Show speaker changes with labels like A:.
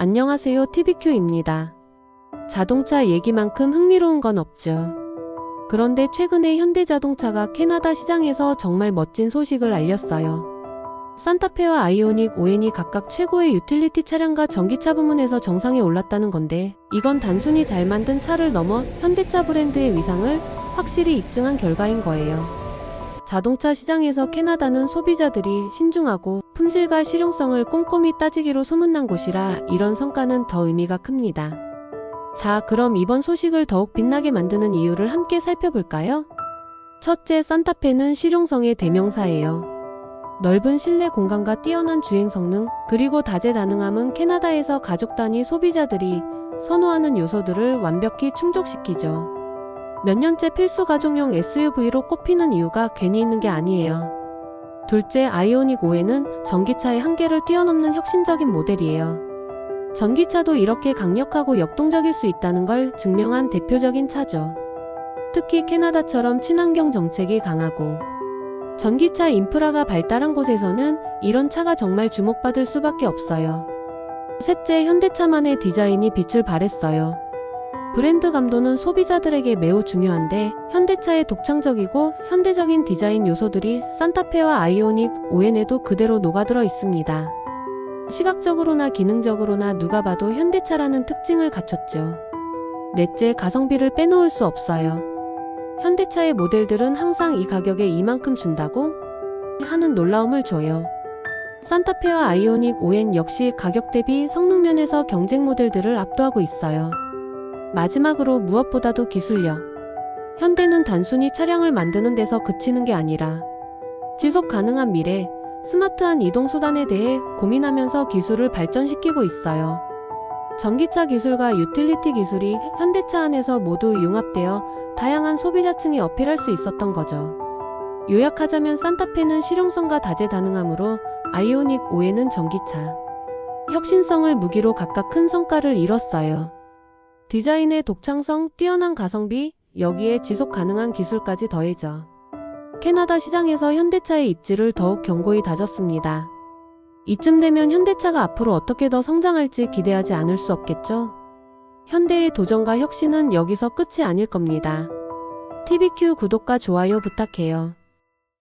A: 안녕하세요 TVQ입니다. 자동차 얘기만큼 흥미로운 건 없죠. 그런데 최근에 현대자동차가 캐나다 시장에서 정말 멋진 소식을 알렸어요. 산타페와 아이오닉 5N이 각각 최고의 유틸리티 차량과 전기차 부문에서 정상에 올랐다는 건데 이건 단순히 잘 만든 차를 넘어 현대차 브랜드의 위상을 확실히 입증한 결과인 거예요. 자동차 시장에서 캐나다는 소비자들이 신중하고 품질과 실용성을 꼼꼼히 따지기로 소문난 곳이라 이런 성과는 더 의미가 큽니다. 자, 그럼 이번 소식을 더욱 빛나게 만드는 이유를 함께 살펴볼까요? 첫째, 산타페는 실용성의 대명사예요. 넓은 실내 공간과 뛰어난 주행 성능, 그리고 다재다능함은 캐나다에서 가족 단위 소비자들이 선호하는 요소들을 완벽히 충족시키죠. 몇 년째 필수 가족용 SUV로 꼽히는 이유가 괜히 있는 게 아니에요. 둘째, 아이오닉 5에는 전기차의 한계를 뛰어넘는 혁신적인 모델이에요. 전기차도 이렇게 강력하고 역동적일 수 있다는 걸 증명한 대표적인 차죠. 특히 캐나다처럼 친환경 정책이 강하고 전기차 인프라가 발달한 곳에서는 이런 차가 정말 주목받을 수밖에 없어요. 셋째, 현대차만의 디자인이 빛을 발했어요. 브랜드 감도는 소비자들에게 매우 중요한데 현대차의 독창적이고 현대적인 디자인 요소들이 산타페와 아이오닉 5N에도 그대로 녹아들어 있습니다. 시각적으로나 기능적으로나 누가 봐도 현대차라는 특징을 갖췄죠. 넷째, 가성비를 빼놓을 수 없어요. 현대차의 모델들은 항상 이 가격에 이만큼 준다고 하는 놀라움을 줘요. 산타페와 아이오닉 5N 역시 가격 대비 성능 면에서 경쟁 모델들을 압도하고 있어요. 마지막으로 무엇보다도 기술력. 현대는 단순히 차량을 만드는 데서 그치는 게 아니라 지속 가능한 미래, 스마트한 이동수단에 대해 고민하면서 기술을 발전시키고 있어요. 전기차 기술과 유틸리티 기술이 현대차 안에서 모두 융합되어 다양한 소비자층이 어필할 수 있었던 거죠. 요약하자면 산타페는 실용성과 다재다능함으로 아이오닉 5에는 전기차, 혁신성을 무기로 각각 큰 성과를 이뤘어요. 디자인의 독창성, 뛰어난 가성비, 여기에 지속 가능한 기술까지 더해져 캐나다 시장에서 현대차의 입지를 더욱 견고히 다졌습니다. 이쯤 되면 현대차가 앞으로 어떻게 더 성장할지 기대하지 않을 수 없겠죠? 현대의 도전과 혁신은 여기서 끝이 아닐 겁니다. TVQ 구독과 좋아요 부탁해요.